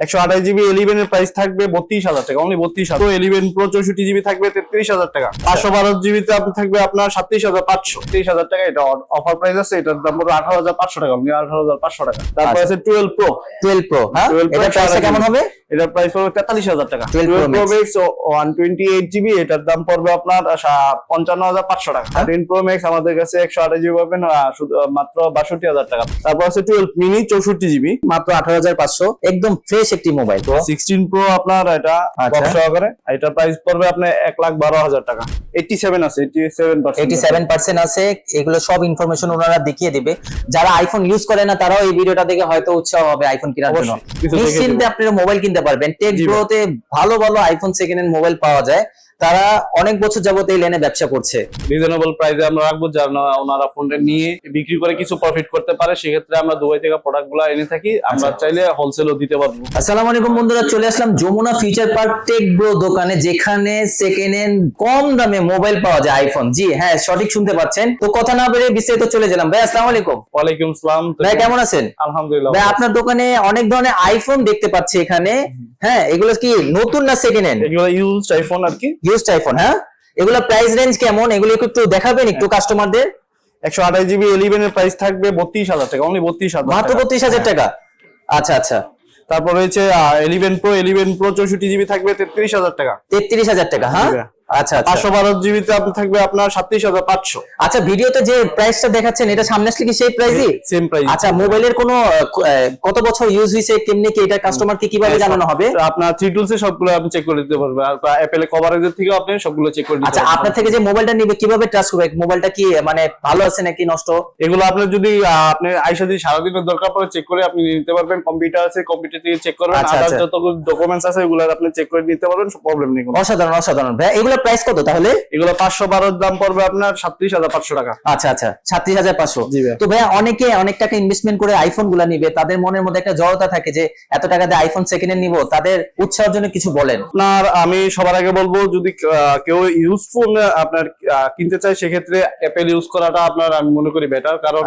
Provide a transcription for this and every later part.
একশো আঠাশ GB eleven এর প্রাইস থাকবে বত্রিশ হাজার টাকা অনলি বত্রিশ হাজার। এলিভেন প্রো চৌষট্টি জিবি থাকবে তেত্রিশ হাজার টাকা। পাঁচশো বারো জিবিতে আপনি থাকবে আপনার সাতত্রিশ হাজার পাঁচশো। তেইশ হাজার টাকা এটা অফার প্রাইস আছে এটার দাম পড়বে আঠারো হাজার পাঁচশো টাকা অনলি আঠারো হাজার পাঁচশো টাকা। তারপর। আছে টুয়েলভ প্রো টুয়েলভ প্রো 12 এটা কেমন হবে? এটার প্রাইস পড়বে তেতাল্লিশ হাজার টাকা। Twelve pro max one twenty eight GB এটার দাম পড়বে আপনার পঞ্চান্ন হাজার পাঁচশো টাকা। টেন প্রো ম্যাক্স আমাদের কাছে একশো আঠাশ জিবি পাবেন শুধু মাত্র বাষট্টি হাজার টাকা। তারপর আছে টুয়েলভ মিনি চৌষট্টি জিবি মাত্র আঠারো হাজার পাঁচশো। একদম ফ্রেশ একটি মোবাইল সিক্সটিন প্রো আপনার এটা আচ্ছা। বক্স সহকারে। এটা প্রাইস পড়বে আপনার 1 লাখ বারো হাজার টাকা। এইটি সেভেন আছে eighty seven eighty seven percent আছে। এগুলো সব ইনফরমেশন ওনারা দেখিয়ে দিবে। যারা আইফোন ইউজ করে না তারাও এই ভিডিওটা দেখে হয়তো উৎসাহ হবে আইফোন কেনার জন্য। নিশ্চিন্তে দিবে। আপনারা মোবাইল কিনতে পারবেন। টেক প্রোতে। ভালো ভালো আইফোন সেকেন্ড হ্যান্ড মোবাইল পাওয়া যায়। তারা অনেক বছর যাবত এই লাইনে ব্যবসা করছে। রিজনেবল প্রাইসে আমরা রাখব যার ওনারা ফোনটা নিয়ে বিক্রি করে কিছু প্রফিট করতে পারে সেক্ষেত্রে আমরা দুবাই থেকে প্রোডাক্টগুলো এনে থাকি আমরা আচ্ছা। চাইলে হোলসেলও দিতে পারব। আসসালামু আলাইকুম বন্ধুরা চলে আসলাম Jamuna future park tech bro দোকানে যেখানে সেকেন্ড হ্যান্ড কম দামে মোবাইল পাওয়া যায় আইফোন জি হ্যাঁ সঠিক শুনতে পাচ্ছেন। তো কথা না বেরিয়ে বিস্তারিত চলে গেলাম। ভাই আসসালামু আলাইকুম। ওয়ালাইকুম সালাম। ভাই কেমন আছেন? আলহামদুলিল্লাহ। ভাই আপনার দোকানে অনেক ধরনের আইফোন দেখতে পাচ্ছি এখানে। হ্যাঁ এগুলো কি নতুন না সেকেন্ড হ্যান্ড এগুলো ইউজড আইফোন আর কি। ইউজড আইফোন হ্যাঁ? এগুলো প্রাইস রেঞ্জ কেমন? এগুলো একটু দেখাবেন একটু কাস্টমারদের একশো আঠাশ জিবি এলিভেন এর প্রাইস থাকবে বত্রিশ হাজার টাকা অনলি বত্রিশ হাজার মাত্র বত্রিশ হাজার টাকা? আচ্ছা আচ্ছা। তারপর রয়েছে ইলেভেন প্রো ইলেভেন প্রো চৌষট্টি জিবি থাকবে তেত্রিশ হাজার টাকা। তেত্রিশ হাজার টাকা হ্যাঁ। আচ্ছা আচ্ছা। পাঁচশো বারো জিবিতে আপনি থাকবে আপনার সাতত্রিশ হাজার পাঁচশো। আচ্ছা ভিডিওতে যে প্রাইসটা দেখাচ্ছেন এটা সামনে আসলে কি সেই প্রাইসই সেম প্রাইস আচ্ছা মোবাইলের কোনো কত বছর ইউজ হয়েছে কেমনি কি এটা কাস্টমারকে কীভাবে হ্যাঁ, জানানো হবে? আপনার থ্রি টুলসে সবগুলো আপনি চেক করে দিতে পারবেন। আর অ্যাপেল কভারেজের থেকে আপনি সবগুলো চেক করে দিতে আচ্ছা আপনার থেকে যে মোবাইলটা নিবে কীভাবে ট্রাস্ট করবে? মোবাইলটা কি মানে ভালো আছে নাকি নষ্ট? এগুলো আপনার যদি আপনি আইসা যদি সারাদিনের দরকার পড়ে চেক করে আপনি নিতে পারবেন। কম্পিউটার আছে কম্পিউটার থেকে চেক করবেন। আদার। যত ডকুমেন্টস আছে এগুলো আপনি চেক করে নিতে পারবেন প্রবলেম নেই অসাধারণ অসাধারণ। ভাই এগুলো প্রাইস কত তাহলে? এগুলো পাঁচশো বারোর দাম পড়বে আপনার সাতত্রিশ হাজার পাঁচশো টাকা। আচ্ছা আচ্ছা সাতত্রিশ হাজার পাঁচশো। তো ভাইয়া অনেকে অনেক টাকা ইনভেস্টমেন্ট করে আইফোনগুলা নিবে তাদের মনের মধ্যে একটা জড়তা থাকে যে এত টাকা দিয়ে আইফোন সেকেন্ড নিবো তাদের উৎসাহের জন্য কিছু বলেন। আপনার আমি সবার আগে বলব যদি কেউ ইউজফুল আপনার কিনতে চায় সেক্ষেত্রে অ্যাপেল ইউজ করাটা আপনার আমি মনে করি বেটার কারণ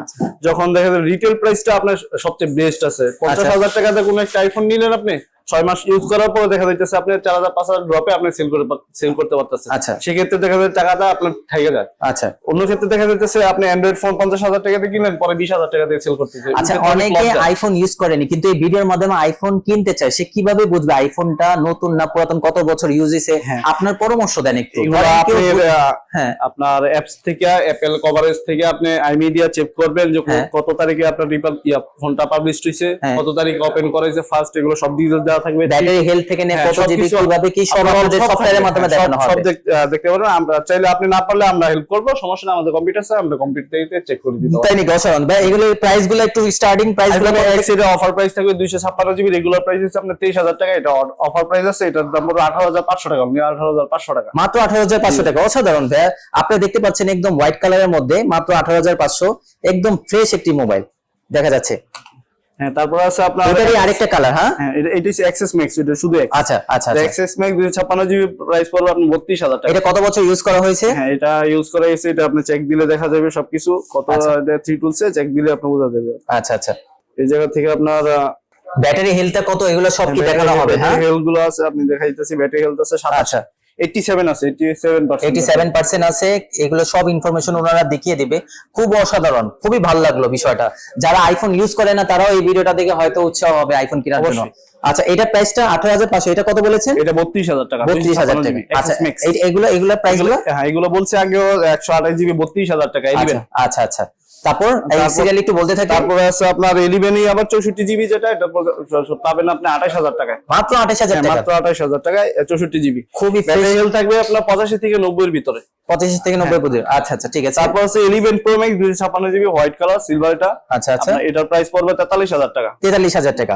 যখন দেখা যায় রিটেল প্রাইসটা আপনার সবচেয়ে বেস্ট আছে। পঞ্চাশ আচ্ছা। হাজার টাকাতে কোনো একটা আইফোন নিলেন আপনি ছয় মাস ইউজ করার পরে দেখা যাইতেছে আপনি চার হাজার পাঁচ হাজার ড্রপে আপনি সেল করে সেল করতে পারতেছেন। আচ্ছা। সেক্ষেত্রে দেখা যায় টাকাটা আপনার ঠেকে যায়। আচ্ছা। অন্য ক্ষেত্রে দেখা যাইতেছে আপনি অ্যান্ড্রয়েড ফোন পঞ্চাশ হাজার টাকাতে কিনলেন পরে বিশ হাজার টাকা দিয়ে সেল করতেছে। আচ্ছা অনেকে আইফোন ইউজ করেনি কিন্তু এই ভিডিওর মাধ্যমে আইফোন কিনতে চায় সে কীভাবে বুঝবে আইফোনটা নতুন না পুরাতন কত বছর ইউজ হইছে? হ্যাঁ। আপনার পরামর্শ দেন একটু। আপনার অ্যাপস থেকে অ্যাপেল কভারেজ থেকে আপনি আইমিডিয়া চেক করবেন যে হ্যাঁ। কত তারিখে আপনার ফোনটা পাবলিশ হয়েছে হ্যাঁ। কত তারিখে ওপেন করেছে ফার্স্ট এগুলো সব ডিটেলস দেওয়া থাকবে ব্যাটারি হেলথ থেকে নিয়ে হ্যাঁ, কত জিবি কীভাবে কি সব আমাদের সফটওয়্যারের মাধ্যমে দেখানো সব- সব হবে দেখ- আহ, দেখতে পারবেন আমরা চাইলে আপনি না পারলে আমরা হেল্প করব সমস্যা নেই আমাদের কম্পিউটার আছে আমরা কম্পিউটার থেকে চেক করে দিতে তাই নাকি? অসাধারণ। ভাই এগুলো প্রাইসগুলো একটু স্টার্টিং প্রাইসগুলো অফার প্রাইস থাকবে দুইশো ছাপ্পান্ন জিবি রেগুলার প্রাইস হচ্ছে আপনার তেইশ হাজার টাকা এটা অফার প্রাইস আছে এটার দাম পড়বে আঠারো হাজার পাঁচশো টাকা আঠারো হাজার পাঁচশো টাকা। মাত্র আঠারো হাজার পাঁচশো টাকা। অসাধারণ ভাই। আপনি দেখতে পাচ্ছেন একদম হোয়াইট কালারের মধ্যে মাত্র আঠারো হাজার পাঁচশো একদম ফ্রেশ একটি মোবাইল দেখা যাচ্ছে। হ্যাঁ তারপর আছে আপনার এটারই আরেকটা কালার হ্যাঁ? হ্যাঁ এটা এটা হচ্ছে এক্সেস ম্যাক্স এটা শুধু। আচ্ছা আচ্ছা আচ্ছা। এক্সেস ম্যাক্স জিবি প্রাইস পড়বে আপনার টাকা। এটা কত বছর ইউজ করা হয়েছে? হ্যাঁ এটা ইউজ করা গেছে এটা আপনি চেক দিলে দেখা যাবে সবকিছু। কত আচ্ছা। থ্রি টুলসে চেক দিলে আপনি বোঝা যাবে। আচ্ছা আচ্ছা। এই জায়গা থেকে আপনার ব্যাটারি হেলথটা কত? এগুলো সব কি দেখানো হবে হ্যাঁ? হেলথগুলো আছে আপনি দেখা যাইতেছি ব্যাটারি হেলথ আছে সাতাশ। আচ্ছা। এইটটি সেভেন আছে। আছে এগুলো সব ইনফরমেশন ওনারা দেখিয়ে দিবে। খুব অসাধারণ খুবই ভালো লাগল বিষয়টা। যারা আইফোন ইউজ করে না তারাও এই ভিডিওটা দেখে হয়তো উৎসাহ হবে আইফোন কেনার জন্য। আচ্ছা এটা প্রাইসটা আঠারো হাজার পাঁচশো এটা কত বলেছেন? এটা বত্রিশ হাজার টাকা বত্রিশ হাজার টাকা। আচ্ছা এই- এগুলো এগুলো প্রাইস হ্যাঁ এগুলো বলছে আগেও একশো আঠাশ জিবি বত্রিশ হাজার টাকা আচ্ছা এলিভেন আচ্ছা আচ্ছা। তারপর তারপর- একটু বলতে থাকি। তারপরে আছে আপনার এলিভেনই আবার চৌষট্টি জিবি যেটা এটা পাবেন আপনি আঠাশ হাজার টাকায়। মাত্র আঠাশ হাজার হ্যাঁ, টাকা। মাত্র আঠাশ হাজার টাকায় চৌষট্টি জিবি খুবই ব্যাটারি হেলথ থাকবে আপনার পঁচাশি থেকে নব্বই এর ভিতরে। পঁচাশি থেকে নব্বই পর্যন্ত আচ্ছা আচ্ছা ঠিক আছে। তারপর আছে ইলেভেন প্রো ম্যাক্স দুইশো ছাপ্পান্ন জিবি হোয়াইট কালার সিলভার এটা। আচ্ছা আচ্ছা। এটার প্রাইস পড়বে তেতাল্লিশ হাজার টাকা। তেতাল্লিশ হাজার টাকা।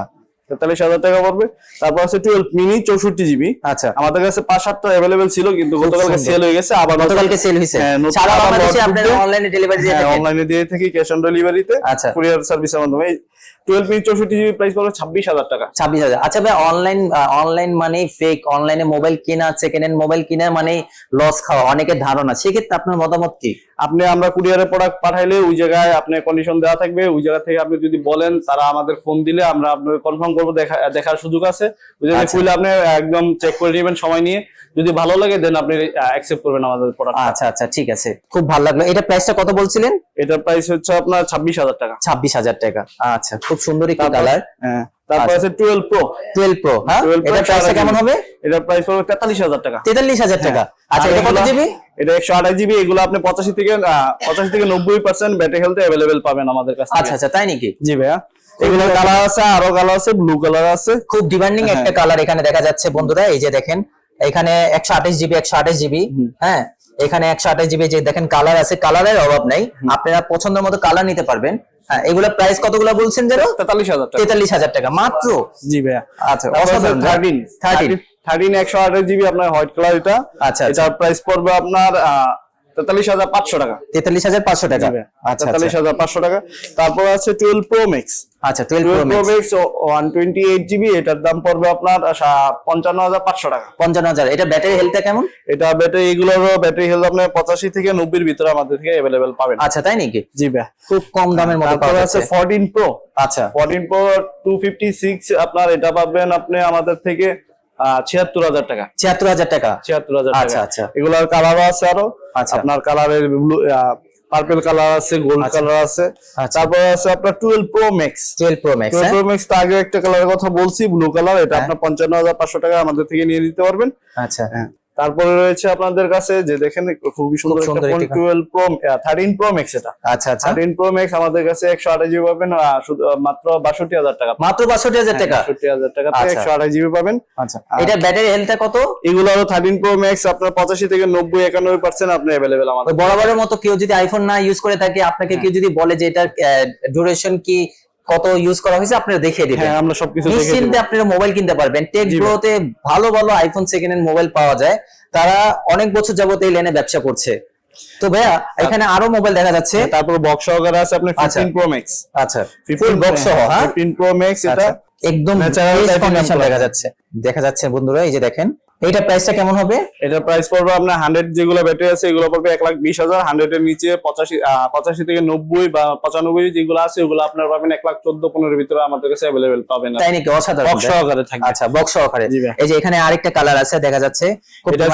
তেতাল্লিশ হাজার টাকা পড়বে। তারপর আছে টুয়েলভ মিনি চৌষট্টি জিবি আচ্ছা। আমাদের কাছে পাঁচ সাতটা অ্যাভেলেবেল ছিল কিন্তু গতকালকে সেল হয়ে গেছে আবার গতকালকে সেল হয়েছে। হ্যাঁ, সারা বাংলাদেশে আপনারা অনলাইনে ডেলিভারি দিয়ে থাকেন। অনলাইনে দিয়ে থাকি ক্যাশ অন ডেলিভারিতে আচ্ছা। কুরিয়ার সার্ভিসের মাধ্যমে। টুয়েলভ ইঞ্চ চৌষট্টি জিবি প্রাইস পড়বে ছাব্বিশ হাজার টাকা। ছাব্বিশ হাজার। আচ্ছা ভাই অনলাইন অনলাইন মানে ফেক অনলাইনে মোবাইল কেনা সেকেন্ড হ্যান্ড মোবাইল কেনা মানে লস খাওয়া অনেকের ধারণা। সেক্ষেত্রে আপনার মতামত কি? আপনি আমরা কুরিয়ারে প্রোডাক্ট পাঠাইলে ওই জায়গায় আপনি কন্ডিশন দেওয়া থাকবে ওই জায়গা থেকে আপনি যদি বলেন তারা আমাদের ফোন দিলে আমরা আপনাকে কনফার্ম করব দেখা দেখার সুযোগ আছে। ওই জায়গায় আচ্ছা। খুলে আপনি একদম চেক করে নেবেন সময় নিয়ে। যদি ভালো লাগে দেন আপনি অ্যাকসেপ্ট করবেন আমাদের প্রোডাক্ট আচ্ছা আচ্ছা ঠিক আছে। খুব ভালো লাগল। এটা প্রাইসটা কত বলছিলেন? এটার প্রাইস হচ্ছে আপনার ছাব্বিশ হাজার টাকা। ছাব্বিশ হাজার টাকা। আচ্ছা খুব সুন্দর একটি কালার হ্যাঁ তারপর আচ্ছা। আছে টুয়েলভ প্রো টুয়েলভ প্রো হ্যাঁ? এটা প্রাইসটা সারা কেমন হবে? এটার প্রাইস পড়বে তেতাল্লিশ হাজার টাকা। তেতাল্লিশ হাজার টাকা। আচ্ছা এটা কত জিবি এটা একশো আঠাশ জিবি এগুলো আপনি পঁচাশি থেকে পঁচাশি থেকে নব্বই পার্সেন্ট ব্যাটারি হেলথ অ্যাভেলেবেল পাবেন আমাদের কাছে আচ্ছা আচ্ছা তাই নাকি? জি ভাইয়া। এগুলো কালার আছে আরও কালার আছে ব্লু কালার আছে। খুব ডিমান্ডিং হ্যাঁ। একটা কালার এখানে দেখা যাচ্ছে বন্ধুরা এই যে দেখেন এখানে একশো আঠাশ জিবি একশো আঠাশ জিবি হ্যাঁ? এখানে একশো আঠাশ জিবি যে দেখেন কালার আছে কালারের অভাব নাই। আপনারা পছন্দের মতো কালার নিতে পারবেন। হ্যাঁ এগুলা প্রাইস কতগুলো বলছেন যেন? তেতাল্লিশ হাজার তেতাল্লিশ হাজার টাকা। মাত্র? জি ভাইয়া। আচ্ছা অসাধারণ। থার্টিন 13 থার্টিন একশো আঠাশ জিবি আপনার হোয়াইট কালার এটা। আচ্ছা, আচ্ছা। এটার প্রাইস পড়বে আপনার তেতাল্লিশ হাজার পাঁচশো টাকা। তেতাল্লিশ হাজার পাঁচশো টাকা। আচ্ছা তেতাল্লিশ হাজার পাঁচশো টাকা। তারপর আছে টুয়েলভ প্রো ম্যাক্স। আচ্ছা twelve twelve pro pro max one twenty eight GB এটার দাম পড়বে আপনার পঞ্চান্ন হাজার পাঁচশো টাকা। পঞ্চান্ন হাজার। এটা ব্যাটারি হেলথটা কেমন? এটা ব্যাটারি এগুলোরও ব্যাটারি হেলথ আপনার পঁচাশি থেকে নব্বইয়ের ভিতরে আমাদের থেকে অ্যাভেলেবেল পাবেন। আচ্ছা তাই নাকি? জি ভাই। খুব কম দামের মধ্যে পাওয়া আছে ফোরটিন প্রো আচ্ছা। Fourteen pro two fifty six আপনার এটা পাবেন আপনি আমাদের থেকে ছিয়াত্তর হাজার টাকা। ছিয়াত্তর হাজার টাকা। ছিয়াত্তর হাজার আচ্ছা, আচ্ছা। এগুলোর কালারও আছে আরও। আচ্ছা। আপনার কালারের ব্লু পার্পল কালার আছে গোল্ড কালার আছে। আচ্ছা। তারপর আছে আপনার twelve pro max twelve pro max twelve pro max তো আগে একটা কালারের কথা বলছি ব্লু কালার এটা হ্যাঁ। আপনার পঞ্চান্ন হাজার পাঁচশো টাকা আমাদের থেকে নিয়ে নিতে পারবেন। আচ্ছা। তারপরে রয়েছে আপনাদের কাছে যে দেখেন খুবই সুন্দর একটা twelve pro thirteen pro max এটা। আচ্ছা আচ্ছা। থার্টিন প্রো ম্যাক্স আমাদের কাছে একশো আঠাশ জিবি পাবেন মাত্র বাষট্টি হাজার টাকা। মাত্র বাষট্টি হাজার টাকা? বাষট্টি হাজার টাকা থেকে আচ্ছা। একশো আঠাশ জিবি পাবেন। আচ্ছা। এটা ব্যাটারি হেলথটা কত? এগুলো আরও থার্টিন প্রো ম্যাক্স আপনার পঁচাশি থেকে নব্বই একানব্বই পার্সেন্ট আপনি অ্যাভেলেবেল আমাদের বরাবরের মতো কেউ যদি আইফোন না ইউজ করে থাকে আপনাকে কেউ যদি বলে যে এটার ডিউরেশন কি কত ইউজ করা হয়েছে আপনারা দেখিয়ে দিবেন। হ্যাঁ আমরা সবকিছু দেখে নিশ্চিন্তে আপনারা মোবাইল কিনতে পারবেন। টেক। ব্রোতে ভালো ভালো আইফোন সেকেন্ড হ্যান্ড মোবাইল পাওয়া যায়। তারা অনেক বছর যাবত এই লেনে ব্যবসা করছে। তো ভাইয়া এখানে আরও মোবাইল দেখা যাচ্ছে। তারপর বক্স সহকারে আছে আপনার আচ্ছা। ফিফটিন প্রো ম্যাক্স আচ্ছা। ফুল বক্স সহ হ্যাঁ? ফিফটিন প্রো ম্যাক্স এটা আচ্ছা, একদম plus। দেখা যাচ্ছে। দেখা যাচ্ছে বন্ধুরা এই যে দেখেন। এইটা প্রাইসটা কেমন হবে? এটার প্রাইস পড়বে আপনার হান্ড্রেড যেগুলো ব্যাটারি আছে এগুলো পড়বে এক লাখ বিশ হাজার। হান্ড্রেড এর নিচে পঁচাশি পঁচাশি থেকে নব্বই বা পঁচানব্বই যেগুলো আছে ওগুলো আপনার পাবেন এক লাখ চোদ্দ পনেরোর ভিতরে আমাদের কাছে অ্যাভেলেবেল পাবেন তাই নাকি? অসাধারণ। বক্স সহকারে থাকবে আচ্ছা বক্স সহকারে। এই যে এখানে আরেকটা কালার আছে দেখা যাচ্ছে। এটা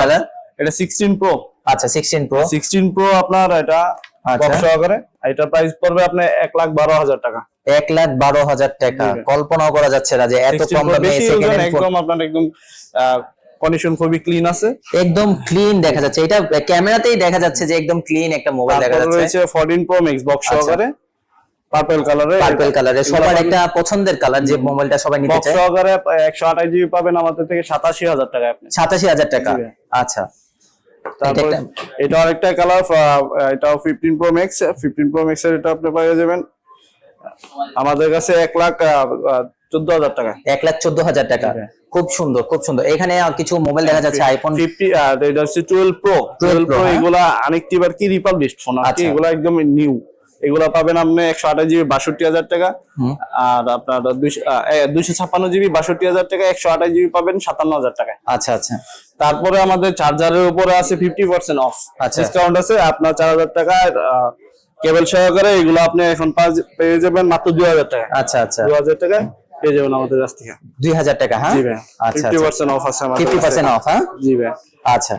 কালার এটা সিক্সটিন প্রো আচ্ছা 16 প্রো সিক্সটিন প্রো আপনার এটা আচ্ছা। বক্স সহকারে। এটা প্রাইস পড়বে আপনার এক লাখ বারো হাজার টাকা। এক লাখ বারো হাজার টাকা। কল্পনাও করা যাচ্ছে না যে এত কম দামে একদম আপনার একদম কন্ডিশন খুবই ক্লিন আছে। একদম ক্লিন দেখা যাচ্ছে। এটা ক্যামেরাতেই দেখা যাচ্ছে যে একদম ক্লিন একটা মোবাইল দেখা যাচ্ছে। রয়েছে 14 প্রো ম্যাক্স বক্স। সহকারে। পার্পল কালারে পার্পল কালারের সবার একটা পছন্দের কালার যে মোবাইলটা সবাই নিতে বক্স চায়। সহকারে 128 জিবি পাবেন আমাদের থেকে 87000 টাকা আপনি। সাতাশি হাজার টাকা। আচ্ছা। তারপর এটা এটা আরেকটা কালার এটাও 15 প্রো ম্যাক্স 15 প্রো ম্যাক্স এর এটা আপনি পেয়ে যাবেন। আমাদের কাছে 1 লাখ চোদ্দ হাজার টাকা। এক লাখ চোদ্দ হাজার টাকা। খুব সুন্দর খুব সুন্দর। এখানে কিছু মোবাইল দেখা যাচ্ছে আইফোন 50 আহ, এটা হচ্ছে 12 প্রো 12 প্রো হ্যাঁ। এগুলা আনেকটিবার কি রিপাবলিশড ফোন আচ্ছা। এগুলা একদম নিউ এগুলা পাবেন আপনি 128 জিবি 62000 টাকা। আর আপনার 256 জিবি 62000 টাকা 128 জিবি পাবেন 57000 টাকায়। আচ্ছা আচ্ছা। তারপরে আমাদের চার্জারের উপরে আছে 50% অফ আচ্ছা। ডিসকাউন্ট আছে আপনার 4000 টাকা কেবল সহকারে এগুলো আপনি এখন পেয়ে যাবেন মাত্র 2000 টাকা আচ্ছা আচ্ছা। 2000 টাকা পেয়ে যাবেন আমাদের কাছ থেকে। দুই হাজার টাকা হ্যাঁ? ভাই। আচ্ছা 50% অফ আছে ফিফটি পার্সেন্ট অফ হ্যাঁ? জি ভাই। আচ্ছা।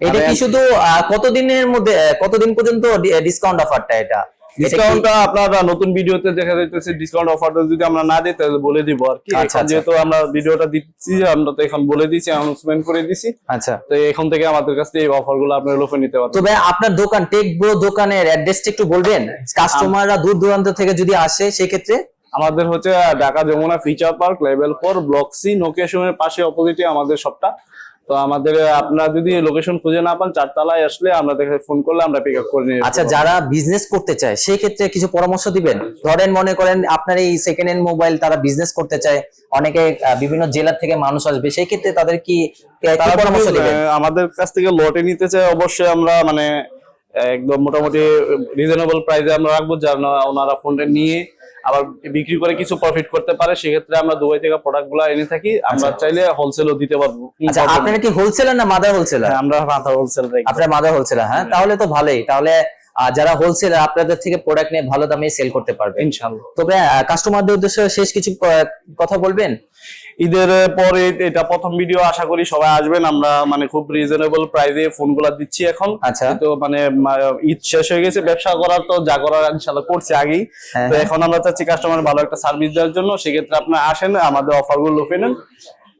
এটা কি শুধু কতদিনের মধ্যে কতদিন পর্যন্ত ডিসকাউন্ট অফারটা এটা? এটা কি- ডিসকাউন্টটা আপনারা নতুন ভিডিওতে দেখা যাইতেছে ডিসকাউন্ট অফারটা যদি আমরা না দিই তাহলে বলে দিব আর কি। আচ্ছা, আচ্ছা। যেহেতু আমরা ভিডিওটা দিচ্ছি আমরা তো এখন বলে দিছি অ্যানাউন্সমেন্ট করে দিছি। আচ্ছা। তো এখন থেকে আমাদের কাছ থেকে এই অফারগুলো আপনারা লোফে নিতে পারবেন। তো ভাই আপনার দোকান টেক ব্রো দোকানের অ্যাড্রেসটা একটু বলবেন? কাস্টমাররা দূর দূরান্ত থেকে যদি আসে সেক্ষেত্রে? আমাদের হচ্ছে Dhaka Jamuna future park level four block C নোকেশনের পাশে অপোজিটে আমাদের শপটা তো আমাদের আপনারা যদি লোকেশন খুঁজে না পান চারতলায় আসলে আমরা দেখে ফোন করলে আমরা পিক আপ করে নিই আচ্ছা যারা বিজনেস করতে চায় সেই ক্ষেত্রে কিছু পরামর্শ দিবেন? ধরেন মনে করেন আপনার এই সেকেন্ড হ্যান্ড মোবাইল তারা বিজনেস করতে চায় অনেকে বিভিন্ন জেলা থেকে মানুষ আসবে সেই ক্ষেত্রে তাদের কি পরামর্শ দিবেন? আমাদের কাছ থেকে লটে নিতে চাই অবশ্যই আমরা মানে একদম মোটামুটি রিজনেবল প্রাইসে আমরা রাখব যেন ওনারা ফোনটা নিয়ে আবার বিক্রি করে কিছু প্রফিট করতে পারে সেক্ষেত্রে আমরা দুবাই থেকে প্রোডাক্টগুলা এনে থাকি। আমরা চাইলে হোলসেল ও দিতে পারব। আচ্ছা আপনারা কি হোলসেল না মাদার হোলসেলার হ্যাঁ, আমরা মাদার হোলসেল রাখি আপনার মাদার হোলসেল হ্যাঁ? তাহলে তো ভালোই। তাহলে যারা হোলসেলার আপনাদের থেকে প্রোডাক্ট নিয়ে ভালো দামে সেল করতে পারবে। ইনশাল্লাহ। তবে কাস্টমারদের উদ্দেশ্যে শেষ কিছু কথা বলবেন? ঈদের পরে এটা প্রথম ভিডিও আশা করি সবাই আসবেন। আমরা মানে খুব রিজনেবল প্রাইসে ফোনগুলো দিচ্ছি এখন। আচ্ছা। তো মানে ঈদ শেষ হয়ে গেছে ব্যবসা করার তো যা করার ইনশাল্লাহ করছি আগেই। হ্যাঁ, তো হ্যাঁ। এখন আমরা চাচ্ছি কাস্টমার ভালো একটা সার্ভিস দেওয়ার জন্য। সেক্ষেত্রে আপনার আসেন আমাদের অফারগুলো লুফে নেন।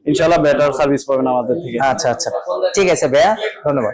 ইনশাল্লাহ বেটার সার্ভিস পাবেন আমাদের থেকে। আচ্ছা আচ্ছা। ঠিক আছে ভাইয়া ধন্যবাদ।